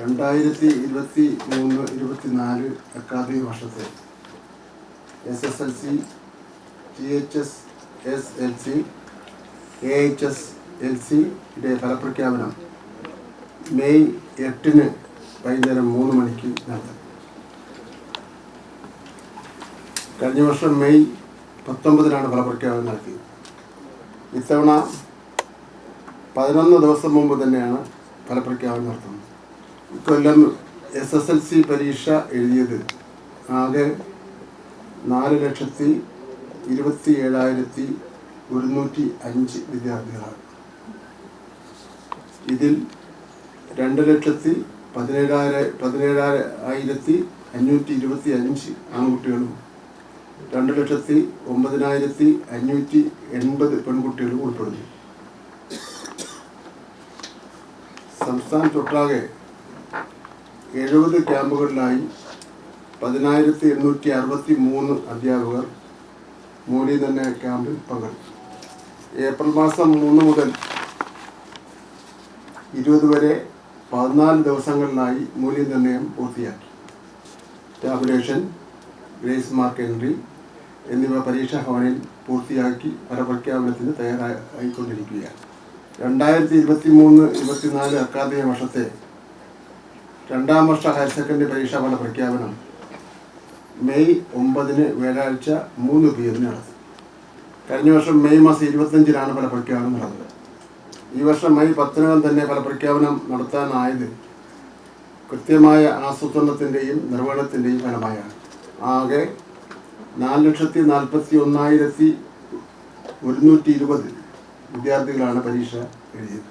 രണ്ടായിരത്തി ഇരുപത്തി മൂന്ന് ഇരുപത്തിനാല് അക്കാദമിക വർഷത്തെ S S L C T H S S L C A H S L സിയുടെ ഫലപ്രഖ്യാപനം മെയ് എട്ടിന് വൈകുന്നേരം മൂന്ന് മണിക്ക് നടത്തും. കഴിഞ്ഞ വർഷം മെയ് പത്തൊമ്പതിനാണ് ഫലപ്രഖ്യാപനം നടത്തിയത്. ഇത്തവണ പതിനൊന്ന് ദിവസം മുമ്പ് തന്നെയാണ് ഫലപ്രഖ്യാപനം നടത്തുന്നത്. ഇക്കൊല്ലം എസ് എസ് എൽ സി പരീക്ഷ എഴുതിയത്. ആകെ നാല് ലക്ഷത്തി ഇരുപത്തി ഏഴായിരത്തി ഒരുന്നൂറ്റി അഞ്ച് വിദ്യാർത്ഥികളാണ്. ഇതിൽ രണ്ട് ലക്ഷത്തി പതിനേഴായിര പതിനേഴായിരത്തി അഞ്ഞൂറ്റി ഇരുപത്തി അഞ്ച് ആൺകുട്ടികളും രണ്ട് ലക്ഷത്തി ഒമ്പതിനായിരത്തി അഞ്ഞൂറ്റി എൺപത് പെൺകുട്ടികളും ഉൾപ്പെടുന്നു. സംസ്ഥാനത്തൊട്ടാകെ എഴുപത് ക്യാമ്പുകളിലായി പതിനായിരത്തി എണ്ണൂറ്റി അറുപത്തി മൂന്ന് അധ്യാപകർ മൂലി തന്നെ ക്യാമ്പിൽ പങ്കെടുത്തു. ഏപ്രിൽ മാസം മൂന്ന് മുതൽ ഇരുപത് വരെ പതിനാല് ദിവസങ്ങളിലായി മൂല്യനിർണയം പൂർത്തിയാക്കി. ടാബുലേഷൻ ഗ്രേസ് മാർക്ക് എൻട്രി എന്നിവ പരീക്ഷാ ഭവനിൽ പൂർത്തിയാക്കി ഫലപ്രഖ്യാപനത്തിന് തയ്യാറായിക്കൊണ്ടിരിക്കുകയാണ് രണ്ടായിരത്തി ഇരുപത്തി മൂന്ന് ഇരുപത്തിനാല് അക്കാദമിക വർഷത്തെ രണ്ടാം വർഷ ഹയർ സെക്കൻഡറി പരീക്ഷാ ഫല പ്രഖ്യാപനം. മെയ് ഒമ്പതിന് വ്യാഴാഴ്ച മൂന്ന് തീയതി നടന്നു കഴിഞ്ഞ വർഷം മെയ് മാസം ഇരുപത്തഞ്ചിനാണ് ഫല പ്രഖ്യാപനം നടന്നത്. ഈ വർഷം മെയ് പത്തിനകം തന്നെ ഫലപ്രഖ്യാപനം നടത്താനായത് കൃത്യമായ ആസൂത്രണത്തിന്റെയും നിർവഹണത്തിന്റെയും ഫലമായാണ്. ആകെ നാല് ലക്ഷത്തി നാൽപ്പത്തി ഒന്നായിരത്തി ഒരുന്നൂറ്റി ഇരുപത് വിദ്യാർത്ഥികളാണ് പരീക്ഷ എഴുതിയത്.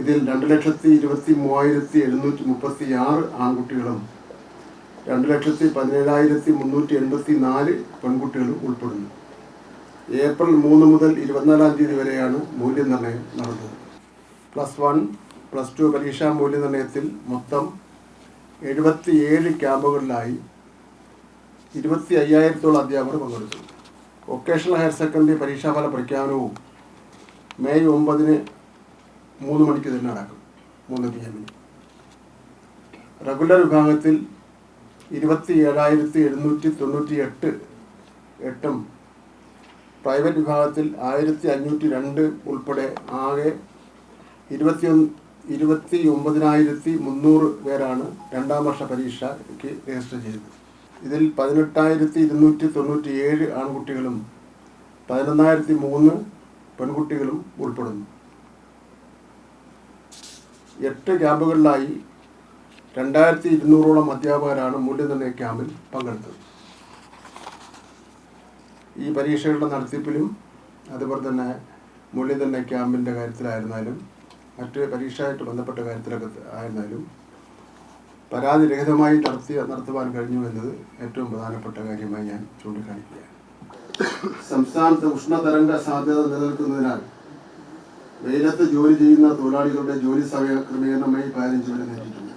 ഇതിൽ രണ്ട് ലക്ഷത്തി ഇരുപത്തി മൂവായിരത്തി എഴുന്നൂറ്റി മുപ്പത്തി ആറ് ആൺകുട്ടികളും രണ്ട് ലക്ഷത്തി പതിനേഴായിരത്തി മുന്നൂറ്റി എൺപത്തി നാല് പെൺകുട്ടികളും ഉൾപ്പെടുന്നു. ഏപ്രിൽ മൂന്ന് മുതൽ ഇരുപത്തിനാലാം തീയതി വരെയാണ് മൂല്യനിർണയം നടന്നത്. പ്ലസ് വൺ പ്ലസ് ടു പരീക്ഷാ മൂല്യനിർണയത്തിൽ മൊത്തം എഴുപത്തിയേഴ് ക്യാമ്പുകളിലായി ഇരുപത്തി അയ്യായിരത്തോളം അധ്യാപകർ പങ്കെടുത്തു. വൊക്കേഷണൽ ഹയർ സെക്കൻഡറി പരീക്ഷാഫല പ്രഖ്യാപനവും മെയ് ഒമ്പതിന് മൂന്ന് മണിക്ക് തന്നെ അടക്കും മൂന്ന് പി എമ്മിന് റെഗുലർ വിഭാഗത്തിൽ ഇരുപത്തി ഏഴായിരത്തി എഴുന്നൂറ്റി തൊണ്ണൂറ്റി എട്ട് എട്ടും പ്രൈവറ്റ് വിഭാഗത്തിൽ ആയിരത്തി അഞ്ഞൂറ്റി രണ്ട് ഉൾപ്പെടെ ആകെ ഇരുപത്തി ഇരുപത്തി ഒമ്പതിനായിരത്തി മുന്നൂറ് പേരാണ് രണ്ടാം വർഷ പരീക്ഷയ്ക്ക് രജിസ്റ്റർ ചെയ്തത്. ഇതിൽ പതിനെട്ടായിരത്തി ഇരുന്നൂറ്റി തൊണ്ണൂറ്റി ഏഴ് ആൺകുട്ടികളും പതിനൊന്നായിരത്തി മൂന്ന് പെൺകുട്ടികളും ഉൾപ്പെടുന്നു. എട്ട് ക്യാമ്പുകളിലായി രണ്ടായിരത്തി ഇരുന്നൂറോളം അധ്യാപകരാണ് മൂല്യനിർണയ ക്യാമ്പിൽ പങ്കെടുത്തത്. ഈ പരീക്ഷകളുടെ നടത്തിപ്പിലും അതുപോലെ തന്നെ മൂല്യനിർണയ ക്യാമ്പിന്റെ കാര്യത്തിലായിരുന്നാലും മറ്റ് പരീക്ഷയായിട്ട് ബന്ധപ്പെട്ട കാര്യത്തിലൊക്കെ ആയിരുന്നാലും പരാതി രഹിതമായി നടത്തി നടത്തുവാൻ കഴിഞ്ഞു എന്നത് ഏറ്റവും പ്രധാനപ്പെട്ട കാര്യമായി ഞാൻ ചൂണ്ടിക്കാണിക്കുകയാണ്. സംസ്ഥാനത്ത് ഉഷ്ണതരംഗ സാധ്യത നിലനിൽക്കുന്നതിനാൽ വെയിലത്ത് ജോലി ചെയ്യുന്ന തൊഴിലാളികളുടെ ജോലി സമയ ക്രമീകരണമായി പതിനഞ്ച് വരെ നേരിട്ടുണ്ട്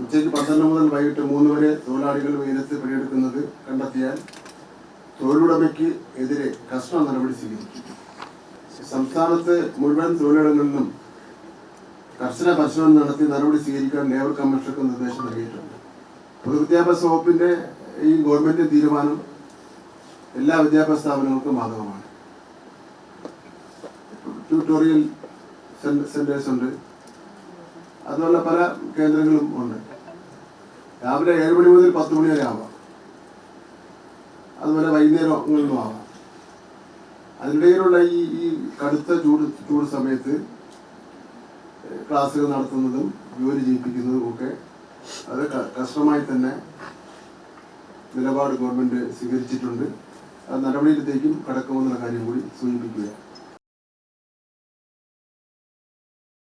ഉച്ചയ്ക്ക് പന്ത്രണ്ട് മുതൽ വൈകിട്ട് മൂന്ന് വരെ തൊഴിലാളികൾ വെയിലത്ത് പണിയെടുക്കുന്നത് കണ്ടെത്തിയാൽ തൊഴിലുടമയ്ക്ക് എതിരെ കർശന നടപടി സ്വീകരിക്കും. സംസ്ഥാനത്ത് മുഴുവൻ തൊഴിലിടങ്ങളിലും കർശന പരിശോധന നടത്തി നടപടി സ്വീകരിക്കാൻ ലേബർ കമ്മീഷണർക്ക് നിർദ്ദേശം നൽകിയിട്ടുണ്ട്. പൊതുവിദ്യാഭ്യാസ വകുപ്പിന്റെ ഈ ഗവൺമെന്റ് തീരുമാനം എല്ലാ വിദ്യാഭ്യാസ സ്ഥാപനങ്ങൾക്കും ബാധകമാണ്. ട്യൂട്ടോറിയൽ സെന്റേഴ്സ് ഉണ്ട്. അതുപോലെ പല കേന്ദ്രങ്ങളും ഉണ്ട്. രാവിലെ ഏഴ് മണി മുതൽ പത്ത് മണി വരെ ആവാം. അതുപോലെ വൈകുന്നേരങ്ങളിലും ആവാം. അതിനിടയിലുള്ള ഈ ഈ കടുത്ത ചൂട് ചൂട് സമയത്ത് ക്ലാസ്സുകൾ നടത്തുന്നതും ജോലി ചെയ്യിപ്പിക്കുന്നതും ഒക്കെ അത് കഷ്ടമായി തന്നെ നിലപാട് ഗവൺമെന്റ് സ്വീകരിച്ചിട്ടുണ്ട്. അത് നടപടിയിലത്തേക്കും കടക്കുമെന്നുള്ള കാര്യം കൂടി സൂചിപ്പിക്കുകയാണ്